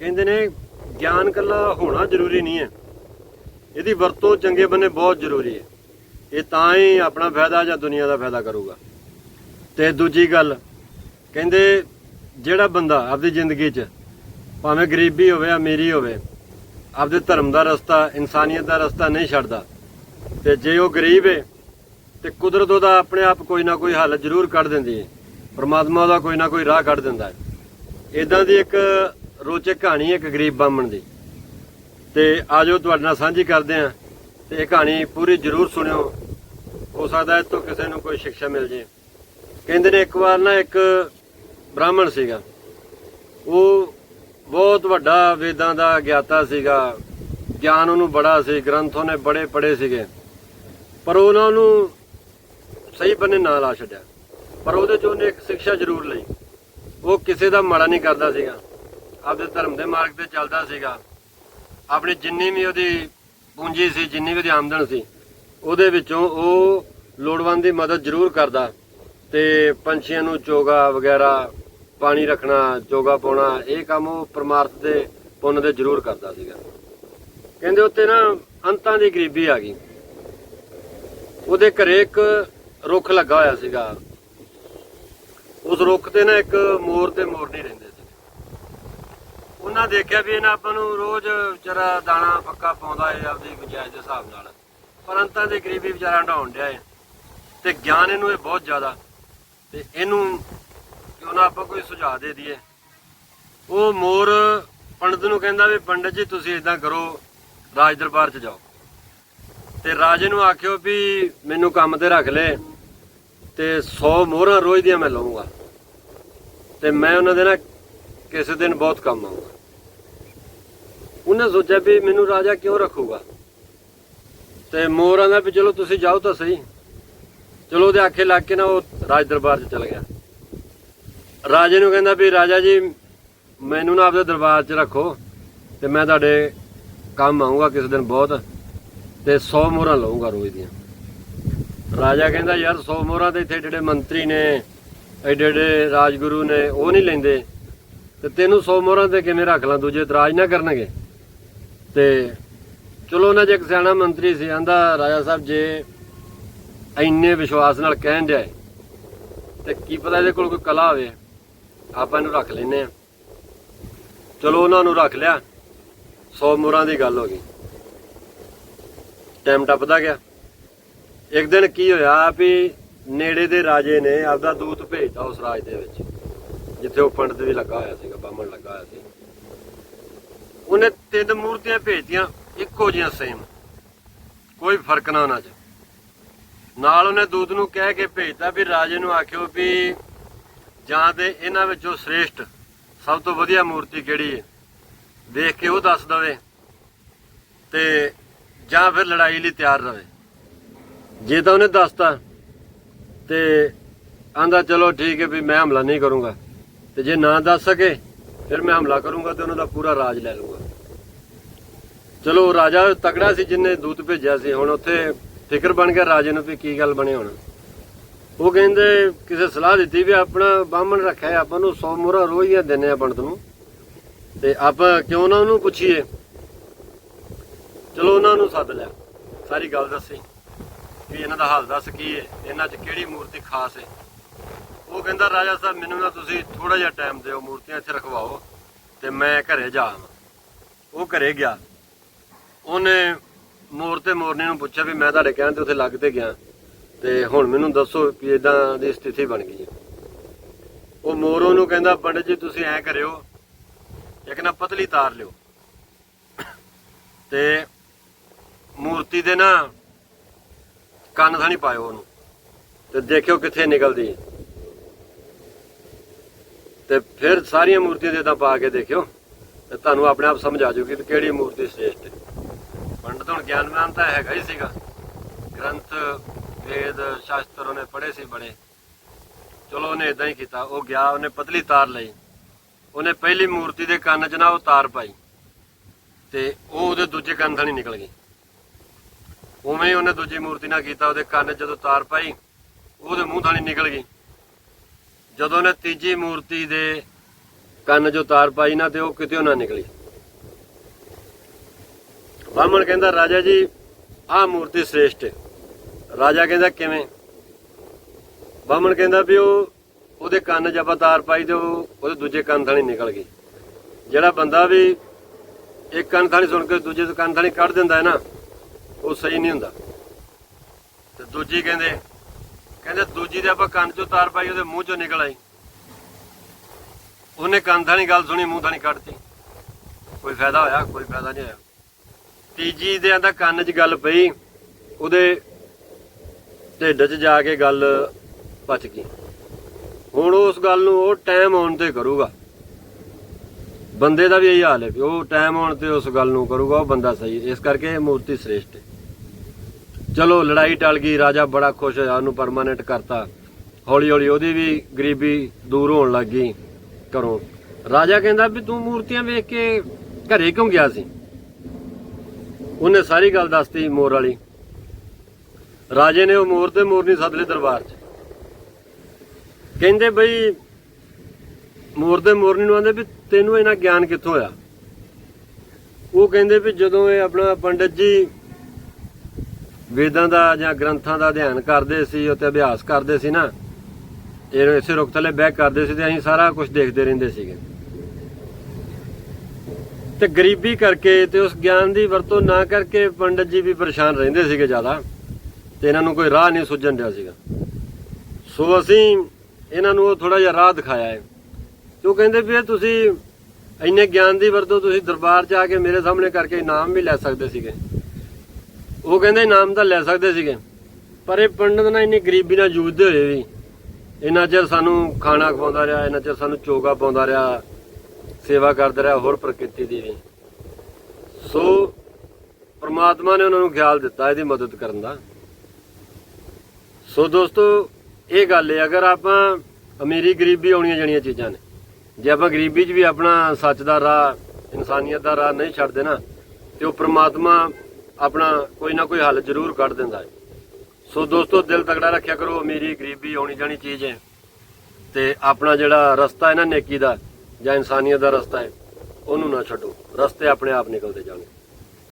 ਕਹਿੰਦੇ ਨੇ ਗਿਆਨ ਕੱਲਾ ਹੋਣਾ ਜ਼ਰੂਰੀ ਨਹੀਂ ਹੈ। ਇਹਦੀ ਵਰਤੋਂ ਚੰਗੇ ਬੰਨੇ ਬਹੁਤ ਜ਼ਰੂਰੀ ਹੈ। ਇਹ ਤਾਂ ਹੀ ਆਪਣਾ ਫਾਇਦਾ ਜਾਂ ਦੁਨੀਆ ਦਾ ਫਾਇਦਾ ਕਰੂਗਾ। ਤੇ ਦੂਜੀ ਗੱਲ, ਕਹਿੰਦੇ ਜਿਹੜਾ ਬੰਦਾ ਆਪਦੀ ਜ਼ਿੰਦਗੀ 'ਚ ਭਾਵੇਂ ਗਰੀਬੀ ਹੋਵੇ ਅਮੀਰੀ ਹੋਵੇ, ਆਪਦੇ ਧਰਮ ਦਾ ਰਸਤਾ, ਇਨਸਾਨੀਅਤ ਦਾ ਰਸਤਾ ਨਹੀਂ ਛੱਡਦਾ। ਤੇ ਜੇ ਉਹ ਗਰੀਬ ਹੈ ਤੇ ਕੁਦਰਤ ਉਹਦਾ ਆਪਣੇ ਆਪ ਕੋਈ ਨਾ ਕੋਈ ਹੱਲ ਜ਼ਰੂਰ ਕੱਢ ਦਿੰਦੀ ਹੈ ਪਰਮਾਤਮਾ ਉਹਦਾ ਕੋਈ ਨਾ ਕੋਈ ਰਾਹ ਕੱਢ ਦਿੰਦਾ ਹੈ ਇਦਾਂ ਦੀ ਇੱਕ ਰੋਚਕ ਕਹਾਣੀ ਇੱਕ ਗਰੀਬ ਬਾਹਮਣ ਦੀ। ਤੇ ਆਜੋ ਤੁਹਾਡੇ ਨਾਲ ਸਾਂਝੀ ਕਰਦੇ ਆਂ ਤੇ ਇਹ ਕਹਾਣੀ ਪੂਰੀ ਜ਼ਰੂਰ ਸੁਣਿਓ। ਹੋ ਸਕਦਾ ਹੈ ਤੋਂ ਕਿਸੇ ਨੂੰ ਕੋਈ ਸਿੱਖਿਆ ਮਿਲ ਜੇ। ਕਹਿੰਦੇ ਨੇ ਇੱਕ ਵਾਰ ਨਾ ਇੱਕ ਬ੍ਰਾਹਮਣ ਸੀਗਾ। ਉਹ ਬਹੁਤ ਵੱਡਾ ਵੇਦਾਂ ਦਾ ਗਿਆਤਾ ਸੀਗਾ। ਗਿਆਨ ਉਹਨੂੰ ਬੜਾ ਸੀ, ਗ੍ਰੰਥ ਉਹਨੇ ਬੜੇ ਪੜ੍ਹੇ ਸੀਗੇ। ਪਰ ਉਹਨਾਂ ਨੂੰ ਸਹੀ ਬੰਨੇ ਨਾ ਲਾ ਛੱਡਿਆ। ਪਰ ਉਹਦੇ ਚੋਂ ਉਹਨੇ ਇੱਕ ਸਿੱਖਿਆ ਜ਼ਰੂਰ ਲਈ। ਉਹ ਕਿਸੇ ਦਾ ਮਾੜਾ ਨਹੀਂ ਕਰਦਾ ਸੀਗਾ। ਆਪਦੇ ਧਰਮ ਦੇ ਮਾਰਗ ਤੇ ਚੱਲਦਾ ਸੀਗਾ। ਆਪਣੀ ਜਿੰਨੀ ਵੀ ਉਹਦੀ ਪੂੰਜੀ ਸੀ, ਜਿੰਨੀ ਵੀ ਉਹਦੀ ਆਮਦਨ ਸੀ, ਉਹਦੇ ਵਿੱਚੋਂ ਉਹ ਲੋੜਵੰਦ ਦੀ ਮਦਦ ਜ਼ਰੂਰ ਕਰਦਾ। ਤੇ ਪੰਛੀਆਂ ਨੂੰ ਚੋਗਾ ਵਗੈਰਾ, ਪਾਣੀ ਰੱਖਣਾ, ਚੋਗਾ ਪਾਉਣਾ, ਇਹ ਕੰਮ ਉਹ ਪਰਮਾਰਥ ਦੇ ਪੁੰਨ ਦੇ ਜ਼ਰੂਰ ਕਰਦਾ ਸੀਗਾ। ਕਹਿੰਦੇ ਉੱਤੇ ਨਾ ਅੰਤਾਂ ਦੀ ਗਰੀਬੀ ਆ ਗਈ। ਉਹਦੇ ਘਰੇ ਇੱਕ ਰੁੱਖ ਲੱਗਾ ਹੋਇਆ ਸੀਗਾ। ਉਸ ਰੁੱਖ ਤੇ ਨਾ ਇੱਕ ਮੋਰ ਤੇ ਮੋਰਨੀ ਰਹਿੰਦੇ ਉਹਨਾਂ ਦੇਖਿਆ ਵੀ ਇਹਨਾਂ ਆਪਾਂ ਨੂੰ ਰੋਜ਼ ਵਿਚਾਰਾ ਦਾਣਾ ਪੱਕਾ ਪਾਉਂਦਾ ਏ ਆਪਦੀ ਗੁੰਜਾਇਸ਼ ਦੇ ਹਿਸਾਬ ਨਾਲ। ਪਰ ਅੰਤਾਂ ਦੀ ਗਰੀਬੀ ਵਿਚਾਰਾ ਢਾਉਣ ਡਿਆ ਏ। ਤੇ ਗਿਆਨ ਇਹਨੂੰ ਇਹ ਬਹੁਤ ਜ਼ਿਆਦਾ। ਤੇ ਇਹਨੂੰ ਕਿਉਂ ਨਾ ਆਪਾਂ ਕੋਈ ਸੁਝਾਅ ਦੇ ਦਈਏ। ਉਹ ਮੋਰ ਪੰਡਤ ਨੂੰ ਕਹਿੰਦਾ ਵੀ ਪੰਡਤ ਜੀ ਤੁਸੀਂ ਇਦਾਂ ਕਰੋ, ਰਾਜ ਦਰਬਾਰ 'ਚ ਜਾਓ। ਤੇ ਰਾਜੇ ਨੂੰ ਆਖਿਓ ਵੀ ਮੈਨੂੰ ਕੰਮ ਤੇ ਰੱਖ ਲੈ ਤੇ 100 ਮੋਹਰਾਂ ਰੋਜ਼ ਦੀਆਂ ਮੈਂ ਲਵਾਂਗਾ ਤੇ ਮੈਂ ਉਹਨਾਂ ਦੇ ਨਾਲ ਕਿਸੇ ਦਿਨ ਬਹੁਤ ਕੰਮ ਆਊਂਗਾ। ਉਹਨੇ ਸੋਚਿਆ ਵੀ ਮੈਨੂੰ ਰਾਜਾ ਕਿਉਂ ਰੱਖੂਗਾ? ਤੇ ਮੋਹਰਾਂ ਦਾ ਵੀ ਚਲੋ ਤੁਸੀਂ ਜਾਓ ਤਾਂ ਸਹੀ। ਚਲੋ ਉਹਦੇ ਆਖੇ ਲੱਗ ਕੇ ਨਾ ਉਹ ਰਾਜ ਦਰਬਾਰ 'ਚ ਚਲ ਗਿਆ। ਰਾਜੇ ਨੂੰ ਕਹਿੰਦਾ ਵੀ ਰਾਜਾ ਜੀ, ਮੈਨੂੰ ਨਾ ਆਪਦੇ ਦਰਬਾਰ 'ਚ ਰੱਖੋ ਤੇ ਮੈਂ ਤੁਹਾਡੇ ਕੰਮ ਆਉਂਗਾ ਕਿਸੇ ਦਿਨ ਬਹੁਤ ਤੇ 100 ਮੋਹਰਾਂ ਲਵਾਂਗਾ ਰੋਜ਼ ਦੀਆਂ। ਰਾਜਾ ਕਹਿੰਦਾ ਯਾਰ 100 ਮੋਹਰਾਂ ਤੇ ਇੱਥੇ ਜਿਹੜੇ ਮੰਤਰੀ ਨੇ ਐਡੇ ਐਡੇ ਰਾਜਗੁਰੂ ਨੇ, ਉਹ ਨਹੀਂ ਲੈਂਦੇ। ਤੇ ਤੈਨੂੰ 100 ਮੋਹਰਾਂ ਤੇ ਕਿਵੇਂ ਰੱਖ ਲਾਂ ਦੂਜੇ ਇਤਰਾਜ਼ ਨਾ ਕਰਨਗੇ। ਤੇ ਚਲੋ ਉਹਨਾਂ 'ਚ ਇੱਕ ਸਿਆਣਾ ਮੰਤਰੀ ਸੀ ਆਂਦਾ ਰਾਜਾ ਸਾਹਿਬ ਜੇ ਇੰਨੇ ਵਿਸ਼ਵਾਸ ਨਾਲ ਕਹਿਣ ਡਿਆ ਹੈ, ਤੇ ਕੀ ਪਤਾ ਇਹਦੇ ਕੋਲ ਕੋਈ ਕਲਾ ਹੋਵੇ। ਆਪਾਂ ਇਹਨੂੰ ਰੱਖ ਲੈਨੇ ਆ ਚਲੋ ਉਹਨਾਂ ਨੂੰ ਰੱਖ ਲਿਆ। 100 ਮੋਹਰਾਂ ਦੀ ਗੱਲ ਹੋ ਗਈ। ਟਾਈਮ ਟੱਪਦਾ ਗਿਆ। ਇੱਕ ਦਿਨ ਕੀ ਹੋਇਆ ਵੀ ਨੇੜੇ ਦੇ ਰਾਜੇ ਨੇ ਆਪਦਾ ਦੂਤ ਭੇਜਤਾ ਉਸ ਰਾਜ ਦੇ ਵਿੱਚ। ਜਿੱਥੇ ਉਹ ਪੰਡਤ ਵੀ ਲੱਗਾ ਹੋਇਆ ਸੀਗਾ, ਬਾਹਮਣ ਲੱਗਾ ਹੋਇਆ ਸੀ। ਉਹਨੇ ਤਿੰਨ ਮੂਰਤੀਆਂ ਭੇਜਤੀਆਂ, ਇੱਕੋ ਜਿਹੀਆਂ ਸੇਮ ਕੋਈ ਫ਼ਰਕ ਨਾ ਉਹਨਾਂ 'ਚ ਨਾਲ ਉਹਨੇ ਦੂਤ ਨੂੰ ਕਹਿ ਕੇ ਭੇਜਤਾ ਵੀ ਰਾਜੇ ਨੂੰ ਆਖਿਓ ਵੀ ਜਾਂ ਤੇ ਇਹਨਾਂ ਵਿੱਚੋਂ ਸ੍ਰੇਸ਼ਟ ਸਭ ਤੋਂ ਵਧੀਆ ਮੂਰਤੀ ਕਿਹੜੀ ਹੈ ਦੇਖ ਕੇ ਉਹ ਦੱਸ ਦਵੇ ਤੇ ਜਾਂ ਫਿਰ ਲੜਾਈ ਲਈ ਤਿਆਰ ਰਵੇ। ਜੇ ਤਾਂ ਉਹਨੇ ਦੱਸਤਾ ਤੇ ਆਂਦਾ ਚਲੋ ਠੀਕ ਹੈ ਵੀ ਮੈਂ ਹਮਲਾ ਨਹੀਂ ਕਰੂੰਗਾ। ਤੇ ਜੇ ਨਾ ਦੱਸ ਸਕੇ, ਫਿਰ ਮੈਂ ਹਮਲਾ ਕਰੂੰਗਾ ਤੇ ਉਹਨਾਂ ਦਾ ਪੂਰਾ ਰਾਜ ਲੈ ਲੂੰਗਾ ਚਲੋ, ਰਾਜਾ ਤਕੜਾ ਸੀ ਜਿੰਨੇ ਦੂਤ ਭੇਜਿਆ ਸੀ, ਹੁਣ ਉੱਥੇ ਫਿਕਰ ਬਣ ਗਿਆ ਰਾਜੇ ਨੂੰ ਵੀ ਕੀ ਗੱਲ ਬਣੇ ਹੁਣ। ਉਹ ਕਹਿੰਦੇ, ਕਿਸੇ ਸਲਾਹ ਦਿੱਤੀ ਵੀ ਆਪਣਾ ਬਾਹਮਣ ਰੱਖਿਆ, ਆਪਾਂ ਨੂੰ 100 ਮੋਹਰਾ ਰੋਜ਼ ਦੀਆਂ ਦਿੰਨੇ ਆ ਪੰਡਤ ਨੂੰ। ਤੇ ਆਪਾਂ ਕਿਉਂ ਨਾ ਉਹਨੂੰ ਪੁੱਛੀਏ? ਚਲੋ, ਉਹਨਾਂ ਨੂੰ ਸੱਦ ਲਿਆ। ਸਾਰੀ ਗੱਲ ਦੱਸੀ। ਵੀ ਇਹਨਾਂ ਦਾ ਹਾਲ ਦੱਸ ਕੀ ਹੈ ਇਹਨਾਂ 'ਚ ਕਿਹੜੀ ਮੂਰਤੀ ਖਾਸ ਹੈ ਉਹ ਕਹਿੰਦਾ, ਰਾਜਾ ਸਾਹਿਬ, ਮੈਨੂੰ ਨਾ ਤੁਸੀਂ ਥੋੜਾ ਜਿਹਾ ਟਾਈਮ ਦਿਓ, ਮੂਰਤੀਆਂ ਇੱਥੇ ਰਖਵਾਓ ਤੇ ਮੈਂ ਘਰੇ ਜਾ ਆਵਾਂ। ਉਹ ਘਰੇ ਗਿਆ। ਉਹਨੇ ਮੋਰ ਤੇ ਮੋਰਨੀ ਨੂੰ ਪੁੱਛਿਆ ਵੀ ਮੈਂ ਤੁਹਾਡੇ ਕਹਿਣ ਤੇ ਉੱਥੇ ਲੱਗ ਤੇ ਗਿਆ ਤੇ ਹੁਣ ਮੈਨੂੰ ਦੱਸੋ ਕਿ ਇਦਾਂ ਦੀ ਸਥਿਤੀ ਬਣ ਗਈ ਹੈ। ਉਹ ਮੋਰ ਉਹਨੂੰ ਕਹਿੰਦਾ, ਪੰਡਤ ਜੀ, ਤੁਸੀਂ ਐਂ ਕਰਿਓ, ਇੱਕ ਨਾ ਪਤਲੀ ਤਾਰ ਲਿਓ। ਤੇ ਮੂਰਤੀ ਦੇ ਨਾ ਕੰਨ ਥਾਣੀ ਪਾਇਓ ਉਹਨੂੰ ਤੇ ਦੇਖਿਓ ਕਿੱਥੇ ਨਿਕਲਦੀ ਹੈ। ਤੇ ਫਿਰ ਸਾਰੀਆਂ ਮੂਰਤੀਆਂ ਦੇ ਤਾਂ ਪਾ ਕੇ ਦੇਖਿਓ ਤੇ ਤੁਹਾਨੂੰ ਆਪਣੇ ਆਪ ਸਮਝ ਆ ਜਾਊਗੀ ਕਿ ਕਿਹੜੀ ਮੂਰਤੀ ਸ੍ਰੇਸ਼ਟ ਹੈ। ਪੰਡਤ ਹੁਣ ਗਿਆਨਵਾਨ ਤਾਂ ਹੈਗਾ ਹੀ ਸੀਗਾ। ਗ੍ਰੰਥ, ਵੇਦ, ਸ਼ਾਸਤਰ ਉਹਨੇ ਪੜ੍ਹੇ ਸੀ ਬੜੇ ਚਲੋ ਉਹਨੇ ਇਦਾਂ ਹੀ ਕੀਤਾ, ਉਹ ਗਿਆ, ਉਹਨੇ ਪਤਲੀ ਤਾਰ ਲਈ। ਉਹਨੇ ਪਹਿਲੀ ਮੂਰਤੀ ਦੇ ਕੰਨ 'ਚ ਨਾ ਉਹ ਤਾਰ ਪਾਈ ਤੇ ਉਹ ਉਹਦੇ ਦੂਜੇ ਕੰਨ ਥਾਣੀ ਨਿਕਲ ਗਈ। ਉਵੇਂ ਹੀ ਉਹਨੇ ਦੂਜੀ ਮੂਰਤੀ ਨਾਲ ਕੀਤਾ, ਉਹਦੇ ਕੰਨ ਜਦੋਂ ਤਾਰ ਪਾਈ, ਉਹਦੇ ਮੂੰਹ ਥਾਣੀ ਨਿਕਲ ਗਈ। ਜਦੋਂ ਉਹਨੇ ਤੀਜੀ ਮੂਰਤੀ ਦੇ ਕੰਨ ਜੋ ਤਾਰ ਪਾਈ ਨਾ ਤੇ ਉਹ ਕਿਤੇ ਨਾ ਨਿਕਲੀ। ਬਾਹਮਣ ਕਹਿੰਦਾ, ਰਾਜਾ ਜੀ, ਆਹ ਮੂਰਤੀ ਸ੍ਰੇਸ਼ਟ ਹੈ। ਰਾਜਾ ਕਹਿੰਦਾ, ਕਿਵੇਂ? ਬਾਹਮਣ ਕਹਿੰਦਾ ਵੀ ਉਹ, ਉਹਦੇ ਕੰਨ 'ਚ ਆਪਾਂ ਤਾਰ ਪਾਈ ਤੇ ਉਹ, ਉਹਦੇ ਦੂਜੇ ਕੰਨ ਥਾਣੀ ਨਿਕਲ ਗਈ। ਜਿਹੜਾ ਬੰਦਾ ਵੀ ਇੱਕ ਕੰਨ ਥਾਣੀ ਸੁਣ ਕੇ ਦੂਜੇ ਕੰਨ ਥਾਣੀ ਕੱਢ ਦਿੰਦਾ ਹੈ ਨਾ, ਉਹ ਸਹੀ ਨਹੀਂ ਹੁੰਦਾ। ਤੇ ਦੂਜੀ ਕਹਿੰਦੇ ਕਹਿੰਦੇ ਦੂਜੀ ਦੇ ਆਪਾਂ ਕੰਨ 'ਚੋਂ ਤਾਰ ਪਾਈ, ਉਹਦੇ ਮੂੰਹ 'ਚੋਂ ਨਿਕਲ ਆਈ। ਉਹਨੇ ਕੰਨ ਥਾਣੀ ਗੱਲ ਸੁਣੀ, ਮੂੰਹ ਥਾਣੀ ਕੱਢਤੀ। ਕੋਈ ਫਾਇਦਾ ਹੋਇਆ? ਕੋਈ ਫਾਇਦਾ ਨਹੀਂ ਹੋਇਆ। ਤੀਜੀ ਦੇ ਆਂਦਾ ਕੰਨ 'ਚ ਗੱਲ ਪਈ, ਉਹਦੇ ਢਿੱਡ 'ਚ ਜਾ ਕੇ ਗੱਲ ਪਚ ਗਈ। ਹੁਣ ਉਸ ਗੱਲ ਨੂੰ ਉਹ ਟਾਈਮ ਆਉਣ ਤੇ ਕਰੂਗਾ। ਬੰਦੇ ਦਾ ਵੀ ਇਹੀ ਹਾਲ ਹੈ ਵੀ ਉਹ ਟਾਈਮ ਆਉਣ ਤੇ ਉਸ ਗੱਲ ਨੂੰ ਕਰੂਗਾ, ਉਹ ਬੰਦਾ ਸਹੀ ਇਸ ਕਰਕੇ ਮੂਰਤੀ ਸ੍ਰੇਸ਼ਟ ਹੈ। ਚਲੋ, ਲੜਾਈ ਟਲ ਗਈ, ਰਾਜਾ ਬੜਾ ਖੁਸ਼ ਹੋਇਆ, ਉਹਨੂੰ ਪਰਮਾਨੈਂਟ ਕਰਤਾ। ਹੌਲੀ ਹੌਲੀ ਉਹਦੀ ਵੀ ਗਰੀਬੀ ਦੂਰ ਹੋਣ ਲੱਗ ਗਈ ਘਰੋਂ। ਰਾਜਾ ਕਹਿੰਦਾ ਵੀ ਤੂੰ ਮੂਰਤੀਆਂ ਵੇਖ ਕੇ ਘਰੇ ਕਿਉਂ ਗਿਆ ਸੀ? ਉਹਨੇ ਸਾਰੀ ਗੱਲ ਦੱਸਤੀ ਮੋਰ ਵਾਲੀ। ਰਾਜੇ ਨੇ ਉਹ ਮੋਰ ਤੇ ਮੋਰਨੀ ਸੱਦ ਲਈ ਦਰਬਾਰ 'ਚ। ਕਹਿੰਦੇ ਬਈ, ਮੋਰ ਦੇ ਮੋਰਨੀ ਨੂੰ ਆਂਦੇ ਵੀ ਤੈਨੂੰ ਇਹਨਾਂ ਗਿਆਨ ਕਿੱਥੋਂ ਆਇਆ ਉਹ ਕਹਿੰਦੇ ਵੀ ਜਦੋਂ ਇਹ ਆਪਣਾ ਪੰਡਤ ਜੀ ਵੇਦਾਂ ਦਾ ਜਾਂ ਗ੍ਰੰਥਾਂ ਦਾ ਅਧਿਐਨ ਕਰਦੇ ਸੀ ਉੱਤੇ ਅਭਿਆਸ ਕਰਦੇ ਸੀ ਨਾ, ਇਹ ਇਸੇ ਰੁੱਖ ਥੱਲੇ ਬਹਿ ਕਰਦੇ ਸੀ ਤੇ ਅਸੀਂ ਸਾਰਾ ਕੁਝ ਦੇਖਦੇ ਰਹਿੰਦੇ ਸੀਗੇ। ਤੇ ਗਰੀਬੀ ਕਰਕੇ ਤੇ ਉਸ ਗਿਆਨ ਦੀ ਵਰਤੋਂ ਨਾ ਕਰਕੇ ਪੰਡਤ ਜੀ ਵੀ ਪਰੇਸ਼ਾਨ ਰਹਿੰਦੇ ਸੀਗੇ ਜ਼ਿਆਦਾ, ਤੇ ਇਹਨਾਂ ਨੂੰ ਕੋਈ ਰਾਹ ਨਹੀਂ ਸੁੱਝਣ ਰਿਹਾ ਸੀਗਾ। ਸੋ ਅਸੀਂ ਇਹਨਾਂ ਨੂੰ ਉਹ ਥੋੜਾ ਜਿਹਾ ਰਾਹ ਦਿਖਾਇਆ ਹੈ। ਤੇ ਉਹ ਕਹਿੰਦੇ ਵੀ ਇਹ ਤੁਸੀਂ ਇੰਨੇ ਗਿਆਨ ਦੀ ਵਰਤੋਂ ਤੁਸੀਂ ਦਰਬਾਰ 'ਚ ਆ ਕੇ ਮੇਰੇ ਸਾਹਮਣੇ ਕਰਕੇ ਇਨਾਮ ਵੀ ਲੈ ਸਕਦੇ ਸੀਗੇ। ਉਹ ਕਹਿੰਦੇ ਇਨਾਮ ਤਾਂ ਲੈ ਸਕਦੇ ਸੀਗੇ। ਪਰ ਇਹ ਪੰਡਤ ਨਾਲ ਇੰਨੀ ਗਰੀਬੀ ਨਾਲ ਜੂਝਦੇ ਹੋਏ ਵੀ ਇੰਨਾ ਚਿਰ ਸਾਨੂੰ ਖਾਣਾ ਖਵਾਉਂਦਾ ਰਿਹਾ, ਇੰਨਾ ਚਿਰ ਸਾਨੂੰ ਚੋਗਾ ਪਾਉਂਦਾ ਰਿਹਾ, ਸੇਵਾ ਕਰਦਾ ਰਿਹਾ, ਹੋਰ ਪ੍ਰਕਿਰਤੀ ਦੀ ਵੀ। ਸੋ ਪ੍ਰਮਾਤਮਾ ਨੇ ਉਹਨਾਂ ਨੂੰ ਖਿਆਲ ਦਿੱਤਾ ਇਹਦੀ ਮਦਦ ਕਰਨ ਦਾ। ਸੋ ਦੋਸਤੋ, ਇਹ ਗੱਲ ਹੈ, ਅਗਰ ਆਪਾਂ ਅਮੀਰੀ ਗਰੀਬੀ ਆਉਣੀਆਂ ਜਿਹੜੀਆਂ ਚੀਜ਼ਾਂ ਨੇ, ਜੇ ਆਪਾਂ ਗਰੀਬੀ 'ਚ ਵੀ ਆਪਣਾ ਸੱਚ ਦਾ ਰਾਹ, ਇਨਸਾਨੀਅਤ ਦਾ ਰਾਹ ਨਹੀਂ ਛੱਡਦੇ ਨਾ, ਤੇ ਉਹ ਪ੍ਰਮਾਤਮਾ ਆਪਣਾ ਕੋਈ ਨਾ ਕੋਈ ਹੱਲ ਜ਼ਰੂਰ ਕੱਢ ਦਿੰਦਾ ਹੈ। ਸੋ ਦੋਸਤੋ, ਦਿਲ ਤਗੜਾ ਰੱਖਿਆ ਕਰੋ ਅਮੀਰੀ ਗਰੀਬੀ ਆਉਣੀ ਜਾਣੀ ਚੀਜ਼ ਹੈ। ਤੇ ਆਪਣਾ ਜਿਹੜਾ ਰਸਤਾ ਹੈ ਨਾ ਨੇਕੀ ਦਾ, ਜਾਂ ਇਨਸਾਨੀਅਤ ਦਾ ਰਸਤਾ ਹੈ, ਉਹਨੂੰ ਨਾ ਛੱਡੋ। ਰਸਤੇ ਆਪਣੇ ਆਪ ਨਿਕਲਦੇ ਜਾਣਗੇ।